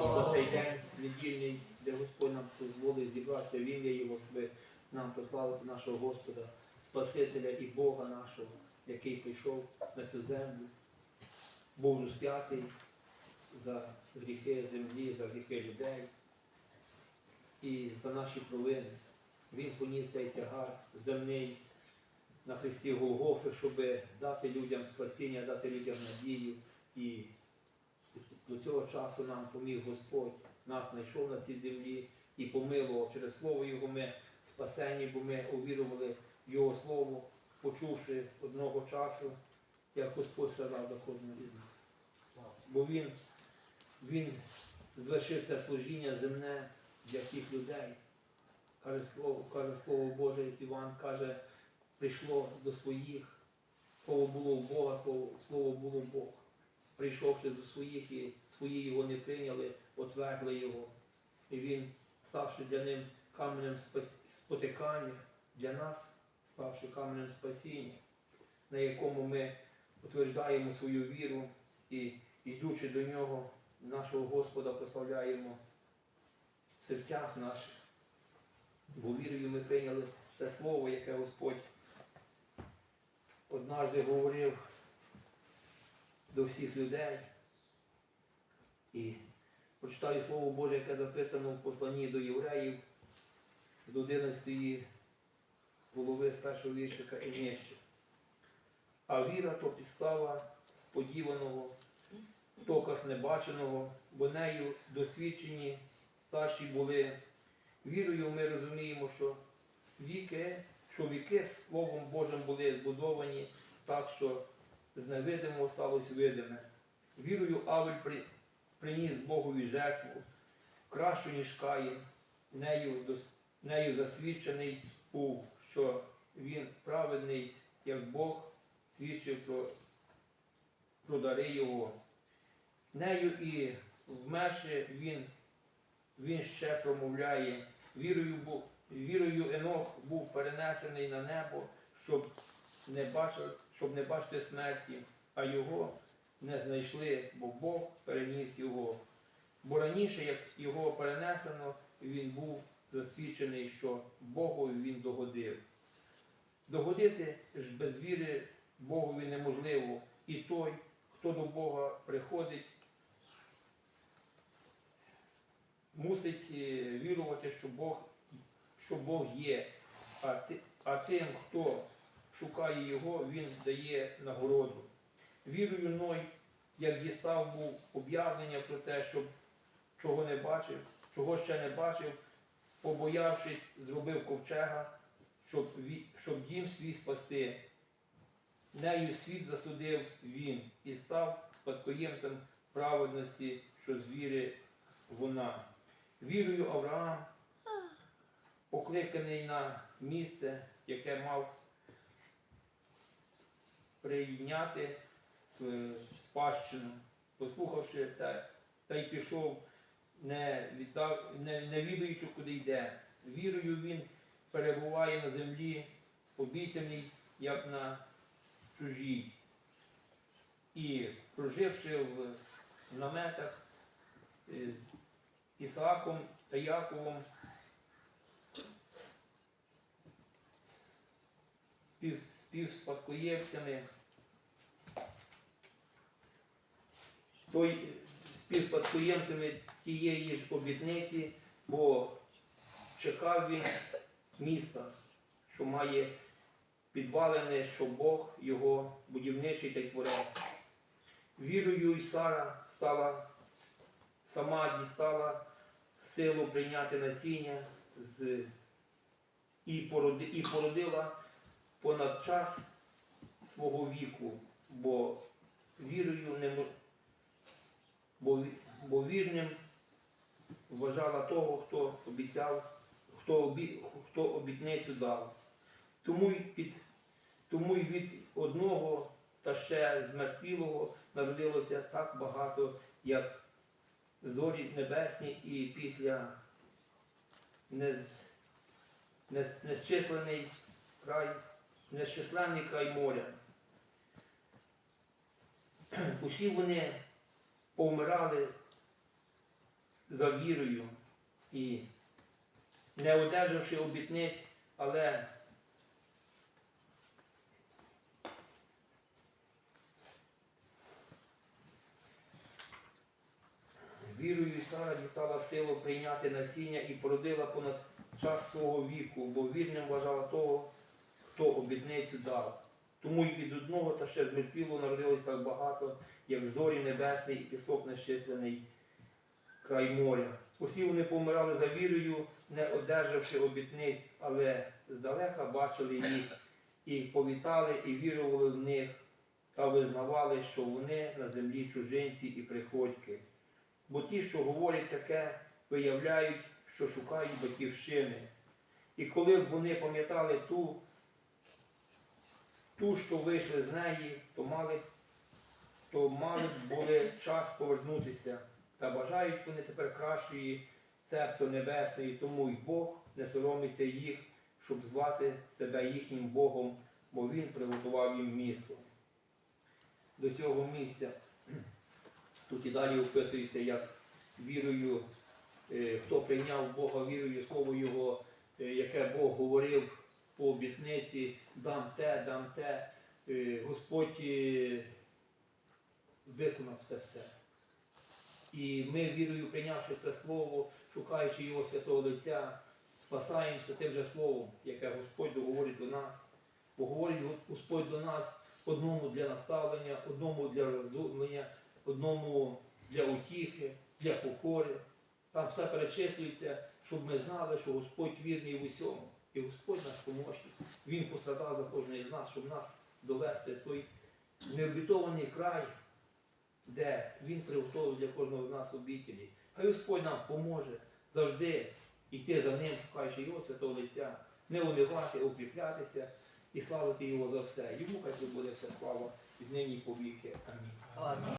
за цей день недільний, де Господь нам дозволив зібратися в ім'я Його, щоб нам прославити нашого Господа, Спасителя і Бога нашого, який прийшов на цю землю, був розп'ятий за гріхи землі, за гріхи людей і за наші провини. Він поніс цей тягар земний на Христі Голгофи, щоб дати людям спасіння, дати людям надію. І до цього часу нам поміг Господь, нас знайшов на цій землі і помилував через слово Його ми спасені, бо ми увірували Його Слово, почувши одного часу, як Господь страдав за кожного із нас. Бо Він, він звершив це служіння земне для всіх людей. Каже слово, каже слово Боже, Іван каже, прийшло до своїх, слово було в Бога, слово, слово було Бога. Прийшовши до своїх, і свої його не прийняли, отвергли його. І він, ставши для ним каменем спотикання, для нас, ставши каменем спасіння, на якому ми утверждаємо свою віру і, йдучи до нього, нашого Господа прославляємо в серцях наших. Бо вірою ми прийняли це слово, яке Господь однажды говорив до всіх людей. І прочитаю Слово Боже, яке записано в посланні до євреїв з 11 голови з першого віршика і нижче. А віра то підстава сподіваного, доказ небаченого, бо нею досвідчені старші були. Вірою ми розуміємо, що віки, що віки Словом Божим були збудовані так, що з невидимого сталося видиме. Вірою Авель при- приніс Богові жертву, кращу, ніж Каїн, нею, дос- нею засвідчений був, що він праведний, як Бог свідчив про, про дари його. Нею і вмерши він, він ще промовляє, вірою, бу- вірою Енох був перенесений на небо, щоб не, бачив, щоб не бачити смерті, а його не знайшли, бо Бог переніс його. Бо раніше, як його перенесено, він був засвідчений, що Богові він догодив. Догодити ж без віри Богові неможливо. І той, хто до Бога приходить, мусить е, вірувати, що Бог, що Бог є. А, ти, а тим, хто шукає Його, Він дає нагороду. Вірою Ной, як дістав був об'явлення про те, щоб чого не бачив, чого ще не бачив, побоявшись, зробив ковчега, щоб, щоб дім свій спасти. Нею світ засудив він і став спадкоємцем праведності, що з віри вона. Вірою Авраам, покликаний на місце, яке мав прийняти в спадщину, послухавши те, та й пішов, не, віддав, не, не відаючи, куди йде. Вірою він перебуває на землі, обіцяний, як на чужій. І проживши в наметах е, з Ісааком та Яковом, спів, співспадкоємцями, той співспадкоємцями тієї ж обітниці, бо чекав він міста, що має підвалене, що Бог його будівничий та й творець. Вірою й Сара стала, сама дістала силу прийняти насіння з, і, породи, і породила понад час свого віку, бо вірою не бо, бо вірним вважала того, хто обіцяв, хто, обі, хто обітницю дав. Тому й під тому й від одного та ще змертвілого народилося так багато, як зорі небесні, і після не, не, незчислений край, незчисленний край моря. Усі вони повмирали за вірою і не одержавши обітниць, але вірою Сара дістала силу прийняти насіння і породила понад час свого віку, бо вірним вважала того, хто обітницю дав. Тому й від одного та ще з мертвіло народилось так багато, як зорі небесний і пісок нещислений край моря. Усі вони помирали за вірою, не одержавши обітниць, але здалека бачили їх і повітали, і вірували в них, та визнавали, що вони на землі чужинці і приходьки. Бо ті, що говорять таке, виявляють, що шукають батьківщини. І коли б вони пам'ятали ту, ту, що вийшли з неї, то мали, то мали були час повернутися. Та бажають вони тепер кращої цепто небесної, тому й Бог не соромиться їх, щоб звати себе їхнім Богом, бо Він приготував їм місто. До цього місця тут і далі описується, як вірою, е, хто прийняв Бога вірою, слово Його, е, яке Бог говорив обітниці, дам те, дам те. Е, Господь е, виконав це все. І ми вірою, прийнявши це слово, шукаючи його святого лиця, спасаємося тим же словом, яке Господь говорить до нас. Бо говорить Господь до нас одному для наставлення, одному для розумлення, одному для утіхи, для покори. Там все перечислюється, щоб ми знали, що Господь вірний в усьому. І Господь наш помощник. Він пострадав за кожного з нас, щоб нас довести в той необітований край, де Він приготовив для кожного з нас обітелі. Хай Господь нам поможе завжди йти за ним, шукаючи його святого лиця, не унивати, укріплятися і славити його за все. Йому хай буде вся слава від нині повіки. Амінь.